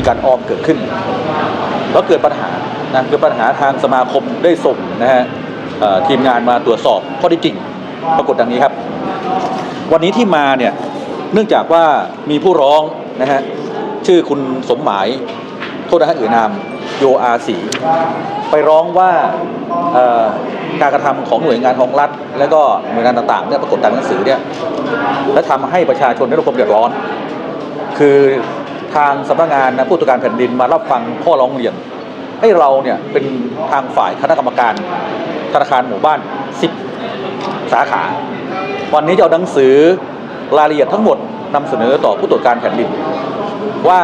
มีการออมเกิดขึ้น แล้วเกิดปัญหานะเกิดปัญหาทางสมาคมได้ส่งนะฮะทีมงานมาตรวจสอบข้อท็จจริง ปรากฏดังนี้ครับ วันนี้ที่มาเนี่ยเนื่องจากว่ามีผู้ร้องนะฮะชื่อคุณสมหมาย โทษนะฮะเอ่ยนามโยอาสีไปร้องว่าการกระทำของหน่วยงานของรัฐ และก็หน่วยงานต่างๆเนี่ยปรากฏตามหนังสือเนี่ยและทำให้ประชาชนได้รับความเดือดร้อน คือ ทางสำนักงานผู้ตรวจการแผ่นดินมารับฟังข้อร้องเรียน ให้เราเนี่ยเป็นทางฝ่ายคณะกรรมการธนาคารหมู่บ้าน 10 สาขา วันนี้จะเอาหนังสือรายละเอียดทั้งหมดนำเสนอต่อผู้ตรวจการแผ่นดิน ว่า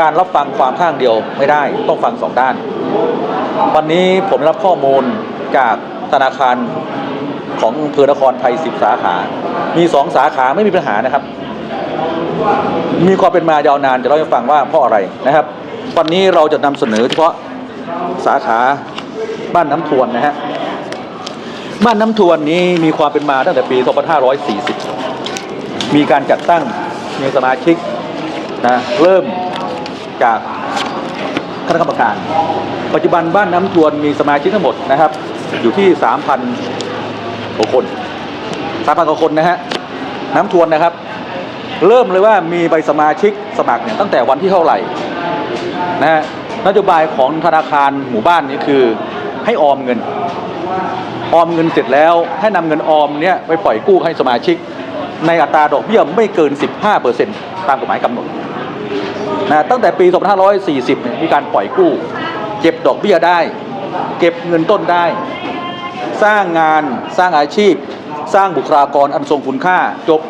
การรับฟังความข้างเดียวไม่ได้ต้องฟังสองด้าน วันนี้ผมรับข้อมูลจากธนาคารของอำเภอนครไทย10 สาขา มีสองสาขาไม่มีปัญหานะครับ มีความเป็นมายาวนานจะเล่าให้ฟังว่าเพราะอะไรนะครับวันนี้เราจะนำเสนอเฉพาะสาขาบ้านน้ำทวนนะฮะบ้านน้ำทวนนี้มีความเป็นมาตั้งแต่ปี 2540 มีการจัดตั้งมีสมาชิกนะเริ่มจากคณะกรรมการ ปัจจุบันบ้านน้ำทวนมีสมาชิกทั้งหมดนะครับ อยู่ที่ 3,000กว่าคน3,000กว่าคนนะฮะน้ำทวนนะครับ เริ่มเลยว่ามีใบสมาชิกสมัครเนี่ยตั้งแต่วันที่เท่าไหร่นะฮะนโยบายของธนาคารหมู่บ้านนี้คือให้ออมเงิน ออมเงินเสร็จแล้ว ให้นำเงินออมเนี่ยไปปล่อยกู้ให้สมาชิก ในอัตราดอกเบี้ยไม่เกิน 15%ตามกฎหมายกำหนดนะตั้งแต่ปี 2540เนี่ยมีการปล่อยกู้ เก็บดอกเบี้ยได้ เก็บเงินต้นได้ สร้างงานสร้างอาชีพ สร้างบุคลากรอันทรงคุณค่าจบ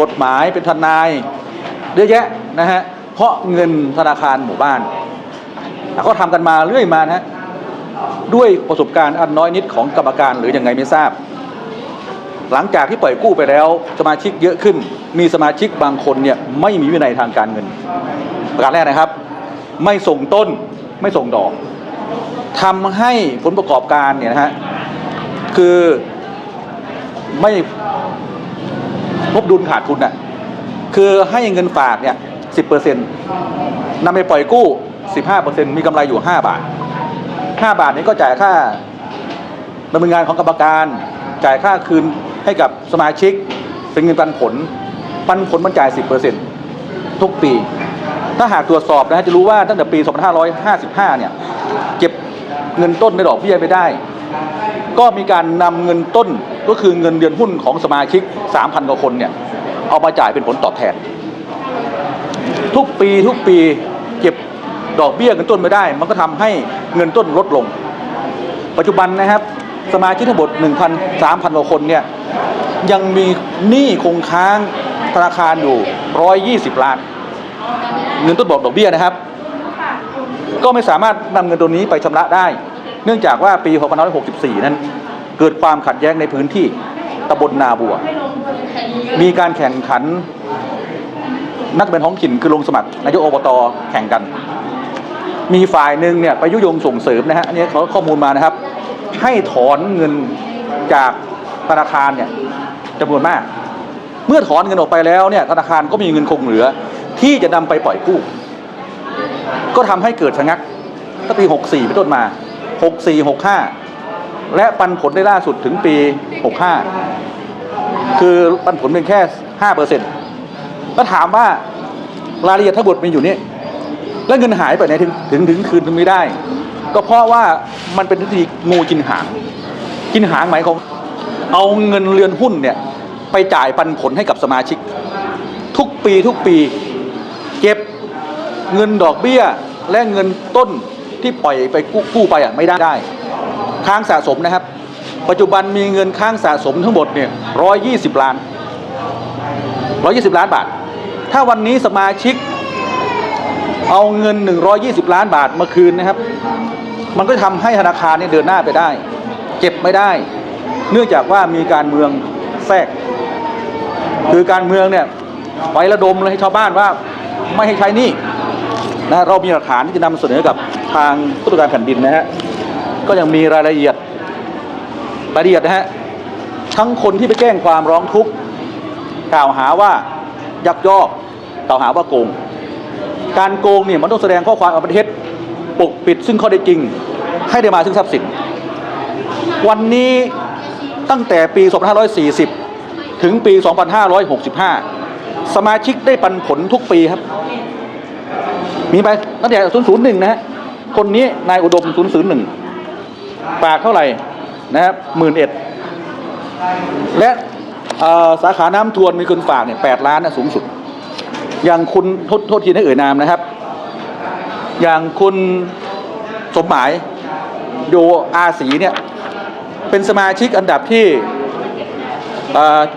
กฎหมายเป็นทนายเยอะแยะนะฮะเพราะเงินธนาคารหมู่บ้านเขาทำกันมาเรื่อยมานะฮะด้วยประสบการณ์อันน้อยนิดของกรรมการหรือยังไงไม่ทราบ หลังจากที่ปล่อยกู้ไปแล้ว สมาชิกเยอะขึ้น มีสมาชิกบางคนเนี่ยไม่มีวินัยทางการเงิน ประการแรกนะครับ ไม่ส่งต้นไม่ส่งดอกทำให้ผลประกอบการเนี่ยนะฮะคือไม่ งบดุลขาดทุนอะคือให้เงินฝากเนี่ยสิบเปอร์เซ็นต์นำไปปล่อยกู้สิบห้าเปอร์เซ็นต์มีกำไรอยู่ห้าบาทห้าบาทนี้ก็จ่ายค่าดำเนินงานของกรรมการ จ่ายค่าคืนให้กับสมาชิก เป็นเงินปันผล ปันผลมันจ่ายสิบเปอร์เซ็นต์ทุกปี ถ้าหากตรวจสอบนะฮะจะรู้ว่าตั้งแต่ปี 2555 เนี่ย เก็บเงินต้นในดอกเบี้ยไม่ได้ ก็มีการนำเงินต้น ก็คือเงินเดือนหุ้นของสมาชิก 3,000 กว่าคนเนี่ยเอามาจ่ายเป็นผลตอบแทน ทุกปีทุกปีเก็บดอกเบี้ยเงินต้นไม่ได้ มันก็ทำให้เงินต้นลดลง ปัจจุบันนะครับ สมาชิกทั้งหมด 1,000 3,000 กว่าคนเนี่ยยังมีหนี้คงค้างธนาคารอยู่ 120 ล้าน เงินต้นบอกดอกเบี้ยนะครับ ก็ไม่สามารถนำเงินตัวนี้ไปชำระได้ เนื่องจากว่าปี 2564 นั้น เกิดความขัดแย้งในพื้นที่ตำบลนาบัว มีการแข่งขันนักเป็นท้องถิ่นคือลงสมัครนายกอบตแข่งกัน มีฝ่ายหนึ่งเนี่ยไปยุยงส่งเสริมนะฮะอันนี้เขาข้อมูลมานะครับ ให้ถอนเงินจากธนาคารเนี่ยจำนวนมาก เมื่อถอนเงินออกไปแล้วเนี่ยธนาคารก็มีเงินคงเหลือ ที่จะนำไปปล่อยกู้ ก็ทำให้เกิดชะงักตั้งปี 64เป็นต้นมา 64 65 และปันผลได้ล่าสุดถึงปี 65 คือปันผลเป็นแค่5เปอร์เซ็นต์ก็ถามว่ารายละเอียดทั้งหมดมีอยู่นี่แล้วเงินหายไปไหนถึงถึงถึงคืนไม่ได้ ก็เพราะว่ามันเป็นวิธีงูกินหาง กินหางหมายของเอาเงินเรือนหุ้นเนี่ยไปจ่ายปันผลให้กับสมาชิก ทุกปีทุกปี เก็บเงินดอกเบี้ยและเงินต้นที่ปล่อยไปกู้ไปอะไม่ได้ ค้างสะสมนะครับ ปัจจุบันมีเงินค้างสะสมทั้งหมดเนี่ยร้อยยี่สิบล้านร้อยี่สิบล้านบาท ถ้าวันนี้สมาชิกเอาเงิน 120 ล้านบาทมาคืนนะครับ มันก็ทำให้ธนาคารเนี่ยเดินหน้าไปได้ เก็บไม่ได้ เนื่องจากว่ามีการเมืองแทรก คือการเมืองเนี่ยไประดมเลยให้ชาวบ้านว่าไม่ให้ใช้นี่นะเรามีหลักฐานที่จะนำเสนอกับทางผู้ตรวจการแผ่นดินนะฮะ ก็ยังมีรายละเอียดรายละเอียดนะฮะทั้งคนที่ไปแจ้งความร้องทุกข์กล่าวหาว่ายักยอกกล่าวหาว่าโกง การโกงเนี่ยมันต้องแสดงข้อความอันเป็นเท็จปกปิดซึ่งข้อได้จริง ให้ได้มาซึ่งทรัพย์สิน วันนี้ตั้งแต่ปี 2540 ถึงปี 2565 สมาชิกได้ปันผลทุกปีครับ มีไปตั้งแต่ 001 นะฮะคนนี้นายอุดม 001 ฝากเท่าไหร่นะครับหมื่นเอ็ดและสาขาน้ำทวนมีคนฝากเนี่ยแปดล้านนะสูงสุด อย่างคุณโทษโทษทีให้เอ่ยนามนะครับ อย่างคุณสมหมายโยอาสีเนี่ยเป็นสมาชิกอันดับที่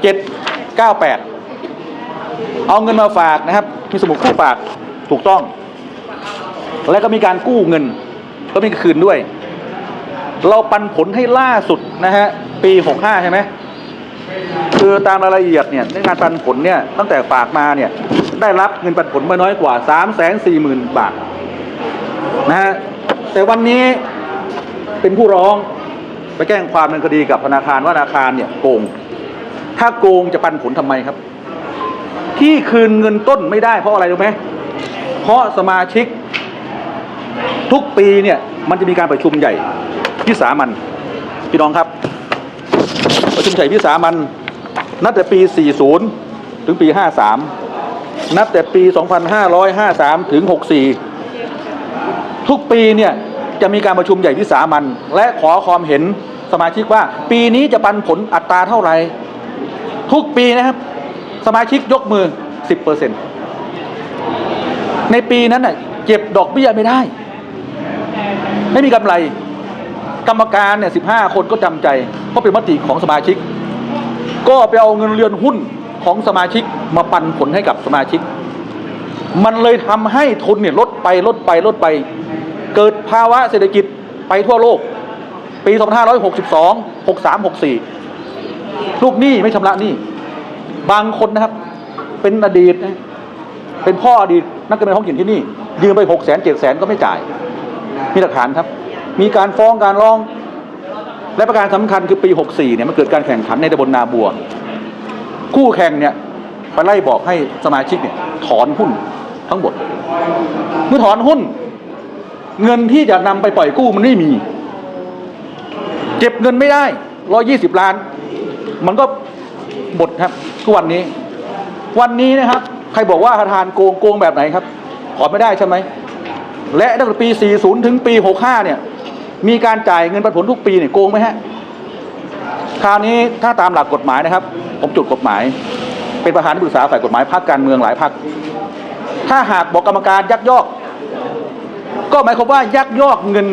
เจ็ดเก้าแปดเอาเงินมาฝากนะครับ มีสมุดคู่ฝากถูกต้อง และก็มีการกู้เงิน ก็มีคืนด้วย เราปันผลให้ล่าสุดนะฮะปี 65 ใช่ไหมคือตามรายละเอียดเนี่ยในงานปันผลเนี่ยตั้งแต่ฝากมาเนี่ยได้รับเงินปันผลไม่น้อยกว่า 3 4 0 0 0 0 บาทนะฮะแต่วันนี้เป็นผู้ร้องไปแจ้งความดำเนินคดีกับธนาคารว่าธนาคารเนี่ยโกง ถ้าโกงจะปันผลทำไมครับ ที่คืนเงินต้นไม่ได้เพราะอะไรรู้ไหมเพราะสมาชิกทุกปีเนี่ยมันจะมีการประชุมใหญ่ วิสามันพี่น้องครับ ประชุมใหญ่วิสามันนับแต่ปี 40 ถึงปี 53 นับแต่ปี 2553 ถึง 64 ทุกปีเนี่ยจะมีการประชุมใหญ่วิสามันและขอความเห็นสมาชิกว่า ปีนี้จะปันผลอัตราเท่าไหร่ทุกปีนะครับ สมาชิกยกมือ 10%ในปีนั้นเน่ะเก็บดอกเบี้ยไม่ได้ ไม่มีกำไร กรรมการเนี่ยสิบห้าคนก็จำใจ เพราะเป็นมติของสมาชิก ก็ไปเอาเงินเรือนหุ้นของสมาชิกมาปันผลให้กับสมาชิก มันเลยทำให้ทุนเนี่ยลดไปลดไปลดไป เกิดภาวะเศรษฐกิจไปทั่วโลก ปี 2562 63 64 ลูกหนี้ไม่ชำระหนี้ บางคนนะครับ เป็นอดีต เป็นพ่ออดีตนักการเมืองท้องถิ่นที่นี่ยืมไป6 0 0 0 0 7 0 0 0 0ก็ไม่จ่าย มีหลักฐานครับ มีการฟ้องการร้อง และประการสำคัญคือปี 64 เนี่ยมันเกิดการแข่งขันในตำบลนาบัว คู่แข่งเนี่ยไปไล่บอกให้สมาชิกเนี่ยถอนหุ้นทั้งหมดเมื่อถอนหุ้น เงินที่จะนำไปปล่อยกู้มันไม่มี เก็บเงินไม่ได้120ล้าน มันก็หมดครับทุกวันนี้ วันนี้นะครับ ใครบอกว่าประธานโกงโกงแบบไหนครับ ถอนไม่ได้ใช่ไหม และตั้งแต่ปี 40 ถึงปี 65 เนี่ย มีการจ่ายเงินปันผลทุกปีเนี่ยโกงไหมฮะคราวนี้ถ้าตามหลักกฎหมายนะครับ ผมจุดกฎหมาย เป็นประธานที่ปรึกษาฝ่ายกฎหมายพรรคการเมืองหลายพรรคถ้าหากบอกกรรมการยักยอก ก็หมายความว่ายักยอกเงิน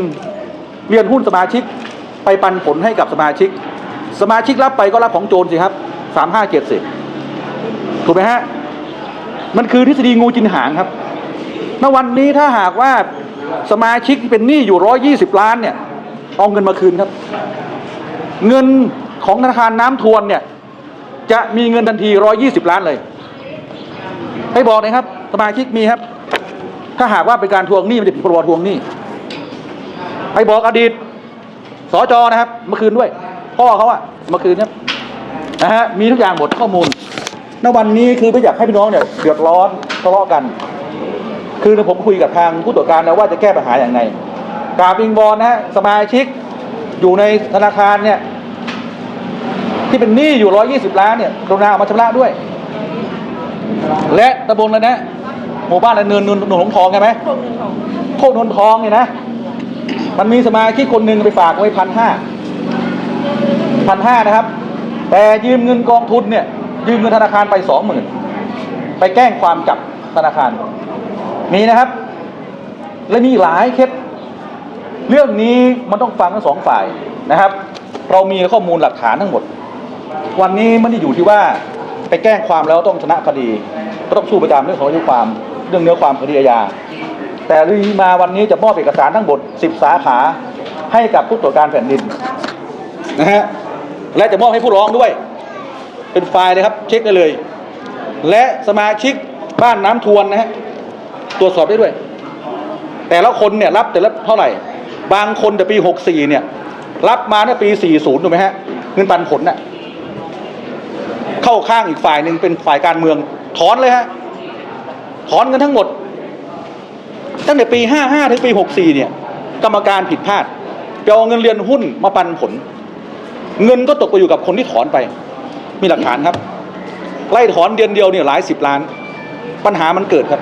เรียนหุ้นสมาชิกไปปันผลให้กับสมาชิก สมาชิกรับไปก็รับของโจรสิครับสามห้าเจ็ดสิบถูกไหมฮะมันคือทฤษฎีงูกินหางครับณวันนี้ถ้าหากว่า สมาชิกที่เป็นหนี้อยู่ร้อยี่สิบล้านเนี่ย เอาเงินมาคืนครับ เงินของธนาคารน้ำทวนเนี่ย จะมีเงินทันทีร้อยี่สิบล้านเลย ให้บอกนะครับ สมาชิกมีครับ ถ้าหากว่าเป็นการทวงหนี้มันจะผิดพรบทวงหนี้ให้บอกอดีตสจนะครับ เมื่อคืนด้วย พ่อเขาอะเมื่อคืนเนี่ยนะฮะมีทุกอย่างหมดข้อมูลณวันนี้คือไม่อยากให้พี่น้องเนี่ยเดือดร้อนทะเลาะกัน คือผมคุยกับทางผู้ตรวจการแล้วว่าจะแก้ปัญหาอย่างไรกาบิงบอลนะฮะสมาชิกอยู่ในธนาคารเนี่ย ที่เป็นหนี้อยู่ร้อยี่สิบล้านเนี่ยกรุณาเอามาชำระด้วย และตำบลเลยนะหมู่บ้านอะไรเนินนนนหลงทองใช่ไหมโคกนนทองเนี่ยนะ มันมีสมาชิกคนหนึ่งไปฝากไว้พันห้าพันห้านะครับ แต่ยืมเงินกองทุนเนี่ย ยืมเงินธนาคารไปสองหมื่นไปแกล้งความจับธนาคาร มีนะครับ และมีหลายเคสเรื่องนี้มันต้องฟังทั้งสองฝ่ายนะครับ เรามีข้อมูลหลักฐานทั้งหมด วันนี้ไม่ได้อยู่ที่ว่าไปแกล้งความแล้วต้องชนะคดีก็ต้องสู้ไปตามเรื่องของอายุความเรื่องเนื้อความคดีอาญาแต่เรื่องมาวันนี้จะมอบเอกสารทั้งหมด 10 สาขาให้กับผู้ตรวจการแผ่นดินนะฮะและจะมอบให้ผู้ร้องด้วย เป็นไฟล์เลยครับเช็คได้เลย และสมาชิกบ้านน้ำทวนนะฮะ ตรวจสอบได้ด้วย แต่ละคนเนี่ยรับแต่ละเท่าไหร่ บางคนแต่ปี 64 เนี่ย รับมาในปี 40 ถูกไหมฮะ เงินปันผลน่ะเข้าข้างอีกฝ่ายหนึ่งเป็นฝ่ายการเมือง ถอนเลยฮะ ถอนเงินทั้งหมด ตั้งแต่ปี 55 ถึงปี 64 เนี่ย กรรมการผิดพลาดไปเอาเงินเรียนหุ้นมาปันผล เงินก็ตกไปอยู่กับคนที่ถอนไป มีหลักฐานครับ ไล่ถอนเดือนเดียวเนี่ยหลายสิบล้าน ปัญหามันเกิดครับ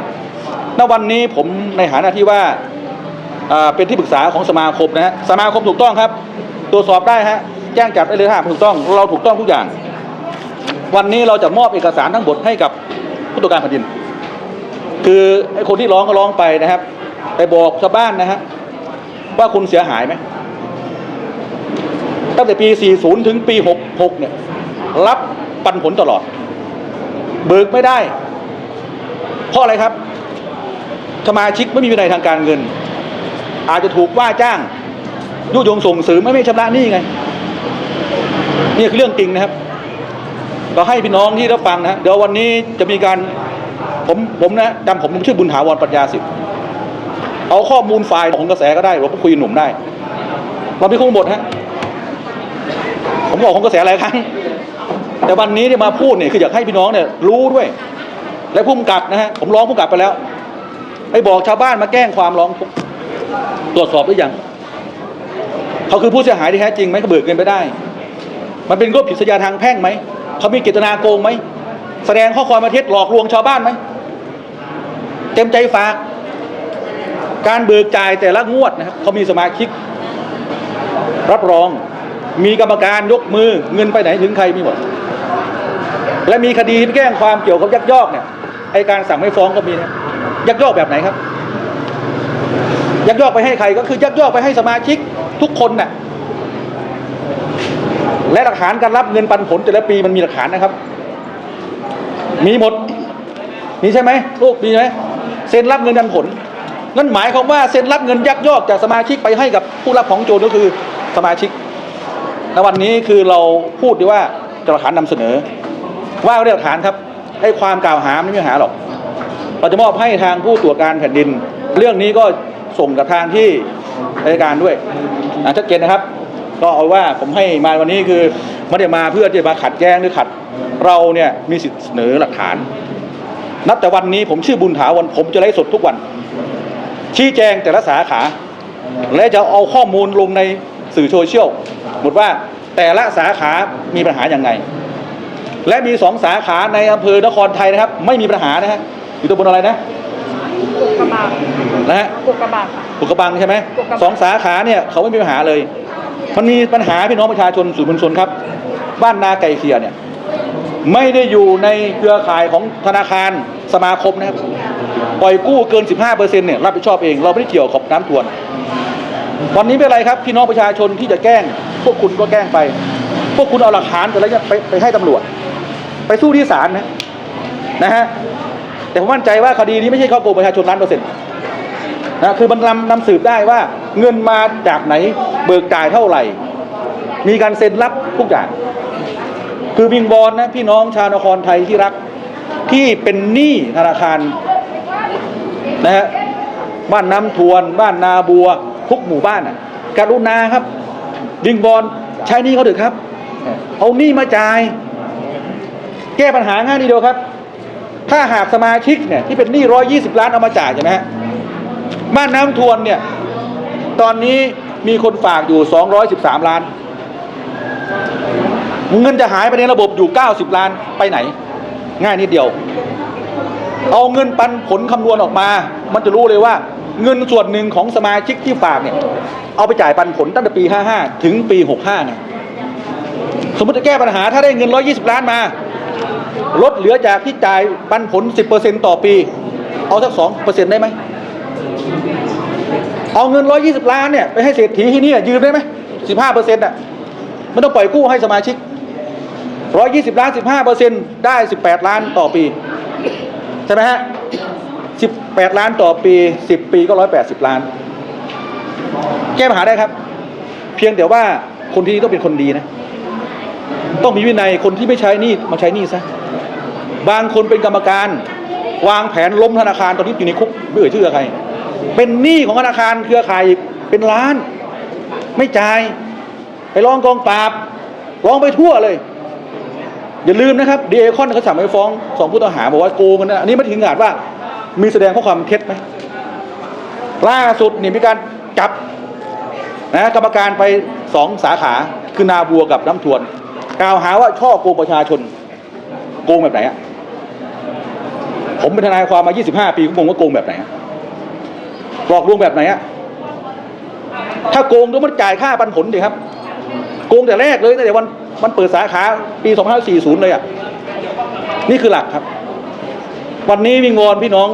ณวันนี้ผมในฐานะที่ว่าเป็นที่ปรึกษาของสมาคมนะฮะสมาคมถูกต้องครับ ตรวจสอบได้ฮะแจ้งจับได้เลยถ้าถูกต้อง เราถูกต้องทุกอย่าง วันนี้เราจะมอบเอกสารทั้งหมดให้กับผู้ตรวจการแผ่นดิน คือไอ้คนที่ร้องก็ร้องไปนะครับ ไปบอกชาวบ้านนะฮะว่าคุณเสียหายไหมตั้งแต่ปี 40 ถึงปี 66 เนี่ย รับปันผลตลอด เบิกไม่ได้ เพราะอะไรครับ สมาชิกไม่มีวินัยทางการเงิน อาจจะถูกว่าจ้างยุยงส่งเสริมไม่ไม่ชำระหนี้ไงนี่คือเรื่องจริงนะครับ ก็ให้พี่น้องที่รับฟังนะเดี๋ยววันนี้จะมีการผมผมนะจำผมผมชื่อบุญถาวรปัญญาสิทธิ์เอาข้อมูลไฟล์ของกระแสก็ได้หรือว่าคุยกับหนุ่มได้เราไม่คุ้มหมดฮะผมบอกของกระแสหลายครั้ง แต่วันนี้เนี่มาพูดเนี่ยคืออยากให้พี่น้องเนี่ยรู้ด้วย และผู้กำกับนะฮะผมร้องผู้กำกับไปแล้ว ไปบอกชาวบ้านมาแกล้งความร้องทุกข์ตรวจสอบหรือยังเขาคือผู้เสียหายที่แท้จริงไหมเขาเบิกเงินไปได้ มันเป็นรูปผิดสัญญาทางแพ่งไหมเขามีเจตนาโกงไหมแสดงข้อความมาเท็จหลอกลวงชาวบ้านไหมเต็มใจฝาก การเบิกจ่ายแต่ละงวดนะครับเขามีสมาชิก รับรอง มีกรรมการยกมือเงินไปไหนถึงใครมีหมด และมีคดีที่แจ้งความเกี่ยวกับยักยอกเนี่ยไอการสั่งไม่ฟ้องก็มีนะ ยักยอกแบบไหนครับ ยักยอกไปให้ใครก็คือยักยอกไปให้สมาชิกทุกคนน่ะและหลักฐานการรับเงินปันผลแต่ละปีมันมีหลักฐานนะครับ มีหมดมีใช่ไหมลูกมีไหมเซ็นรับเงินปันผลนั่นหมายความว่าเซ็นรับเงินยักยอกจากสมาชิกไปให้กับผู้รับของโจรก็คือสมาชิกและวันนี้คือเราพูดดีว่าจะหลักฐานนำเสนอ ว่าเรื่องหลักฐานครับให้ความกล่าวหาไม่มีปัญหาหรอก เราจะมอบให้ทางผู้ตรวจการแผ่นดิน เรื่องนี้ก็ส่งกับทางที่ราชการด้วยอะชัดเจนนะครับ ก็เอาว่าผมให้มาวันนี้คือไม่ได้มาเพื่อที่จะมาขัดแย้งหรือขัด เราเนี่ยมีสิทธิ์เสนอหลักฐาน นับแต่วันนี้ผมชื่อบุญถาวรผมจะไลฟ์สดทุกวัน ชี้แจงแต่ละสาขา และจะเอาข้อมูลลงในสื่อโซเชียลหมดว่าแต่ละสาขามีปัญหาอย่างไง และมีสองสาขาในอำเภอนครไทยนะครับ ไม่มีปัญหานะฮะ อยู่ตำบลอะไรนะกุกกระบาดนะฮะกุกกระบาดค่ะปุกกระบังใช่ไหมปุกกระบัง สองสาขาเนี่ยเขาไม่มีปัญหาเลย มันมีปัญหาพี่น้องประชาชนสื่อมวลชนครับ บ้านนาไก่เขียเนี่ยไม่ได้อยู่ในเครือข่ายของธนาคารสมาคมนะครับปล่อยกู้เกิน 15เปอร์เซ็นต์เนี่ยรับผิดชอบเองเราไม่ได้เกี่ยวกับน้ำท่วมวันนี้ไม่เป็นไรครับพี่น้องประชาชนที่จะแกล้ง พวกคุณก็แกล้งไป พวกคุณเอาหลักฐานแต่ละอย่างไปไปให้ตำรวจ ไปสู้ที่ศาลนะนะฮะ แต่ผมมั่นใจว่าคดีนี้ไม่ใช่ข้อโกงประชาชนล้านเปอร์เซ็นต์นะคือมันนำนำสืบได้ว่าเงินมาจากไหนเบิกจ่ายเท่าไหร่ มีการเซ็นรับทุกอย่าง คือวิงบอลนะพี่น้องชาวนครไทยที่รักที่เป็นหนี้ธนาคารนะฮะบ้านน้ำทวน บ้านนาบัวทุกหมู่บ้านอะกรุณาครับวิงบอลใช้หนี้เขาเถอะครับ เอาหนี้มาจ่าย แก้ปัญหาง่ายนิดเดียวครับ ถ้าหากสมาชิกเนี่ยที่เป็นหนี้ร้อยี่สิบล้านเอามาจ่ายใช่ไหมฮะบ้านน้ำทวนเนี่ย ตอนนี้มีคนฝากอยู่สองร้อยสิบสามล้าน เงินจะหายไปในระบบอยู่90ล้านไปไหน ง่ายนิดเดียว เอาเงินปันผลคำนวณออกมา มันจะรู้เลยว่า เงินส่วนหนึ่งของสมาชิกที่ฝากเนี่ย เอาไปจ่ายปันผลตั้งแต่ปี 55 ถึงปี 65เนี่ยสมมติจะแก้ปัญหาถ้าได้เงิน 120 ล้านมา ลดเหลือจากที่จ่ายปันผล 10%ต่อปี เอาสัก 2%ได้ไหม เอาเงิน 120 ล้านเนี่ย ไปให้เศรษฐีที่นี่ยืมได้ไหม 15%อะไม่ต้องปล่อยกู้ให้สมาชิก 120 ล้าน 15เปอร์เซ็นต์ได้ 18 ล้านต่อปี ใช่ไหมฮะ 18 ล้านต่อปี 10 ปีก็ 180 ล้าน แก้ปัญหาได้ครับ เพียงแต่ว่าคนที่นี่ต้องเป็นคนดีนะ ต้องมีวินัยคนที่ไม่ใช้นี่มาใช้นี่ซะบางคนเป็นกรรมการ วางแผนล้มธนาคารตอนนี้อยู่ในคุกไม่เอ่ยชื่อใคร เป็นหนี้ของธนาคารเครือข่ายเป็นล้าน ไม่จ่าย ไปร้องกองปราบร้องไปทั่วเลย อย่าลืมนะครับดีเอคอนเขาสั่งไปฟ้องสองผู้ต้องหาบอกว่าโกงกันนะอันนี้ไม่ถึงขนาดว่ามีแสดงข้อความเท็จไหมล่าสุดนี่มีการจับนะกรรมการไปสองสาขาคือนาบัวกับน้ำทวน กล่าวหาว่าช่อโกงประชาชน โกงแบบไหนอะผมเป็นทนายความมา 25 ปีผมงงว่าโกงแบบไหนหลอกลวงแบบไหนอะถ้าโกงต้องมันจ่ายค่าปันผลดิครับ โกงแต่แรกเลยตั้งแต่วันมันเปิดสาขาปี2540 เลยอะนี่คือหลักครับ วันนี้วิงวอนพี่น้อง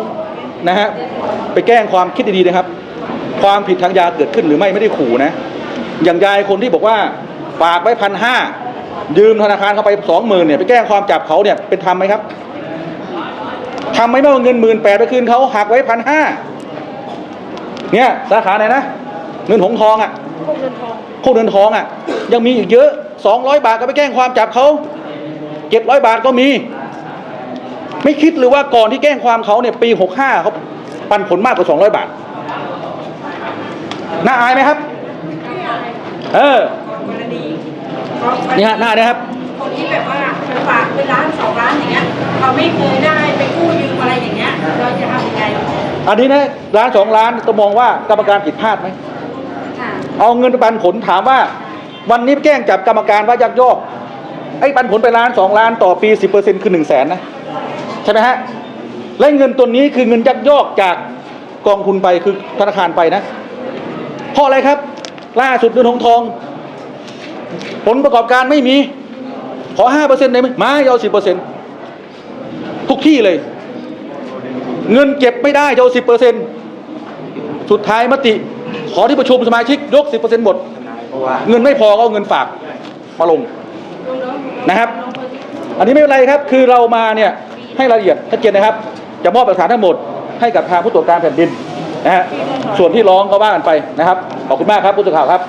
นะฮะไปแก้งความคิดดีๆนะครับ ความผิดทางยาเกิดขึ้นหรือไม่ไม่ได้ขู่นะ อย่างยายคนที่บอกว่าฝากไว้พันห้า ยืมธนาคารเข้าไปสองหมื่นเนี่ยไปแก้งความจับเขาเนี่ยเป็นธรรมไหมครับทำไหมไม่เอาเงินหมื่นแปดไปคืนเขาหักไว้พันห้าเนี่ยสาขาไหนนะเงินหงทองอะพวกเงินทองพวกเงินทองอะ ยังมีอีกเยอะสองร้อยบาทก็ไปแกล้งความจับเขาเจ็ดร้อยบาทก็มี ไม่คิดหรือว่าก่อนที่แกล้งความเขาเนี่ยปีหกห้าเขาปันผลมากกว่าสองร้อยบาทน่าอายไหมครับ เออกรณี นี่ฮะหน้านะครับ คนที่แบบว่าไปฝากเป็นล้านสองล้านอย่างเงี้ยเขาไม่เคยได้ไปกู้ยืมอะไรอย่างเงี้ยเราจะทำยังไงอันนี้นะร้านสองล้านต้องมองว่ากรรมการผิดพลาดไหมค่ะเอาเงินไปปันผลถามว่า วันนี้แกล้งจับกรรมการว่ายักยอกไอ้ปันผลไปล้านสองล้านต่อปีสิบเปอร์เซ็นต์คือหนึ่งแสนนะใช่ไหมฮะและเงินตัวนี้คือเงินยักยอกจากกองทุนไปคือธนาคารไปนะเพราะอะไรครับ ล่าสุดเงินหงทอง ผลประกอบการไม่มี ขอห้าเปอร์เซ็นต์ได้ไหมไม่เอาสิบเปอร์เซ็นต์ทุกที่เลย เงินเก็บไม่ได้เอาสิบเปอร์เซ็นต์สุดท้ายมติ ขอที่ประชุมสมาชิกยกสิบเปอร์เซ็นต์หมดเงินไม่พอก็เอาเงินฝากมาลงนะครับ อันนี้ไม่เป็นไรครับ คือเรามาเนี่ยให้รายละเอียดชัดเจนนะครับ จะมอบเอกสารทั้งหมดให้กับทางผู้ตรวจการแผ่นดินนะฮะส่วนที่ร้องก็ว่ากันไปนะครับ ขอบคุณมากครับผู้สื่อข่าวครับ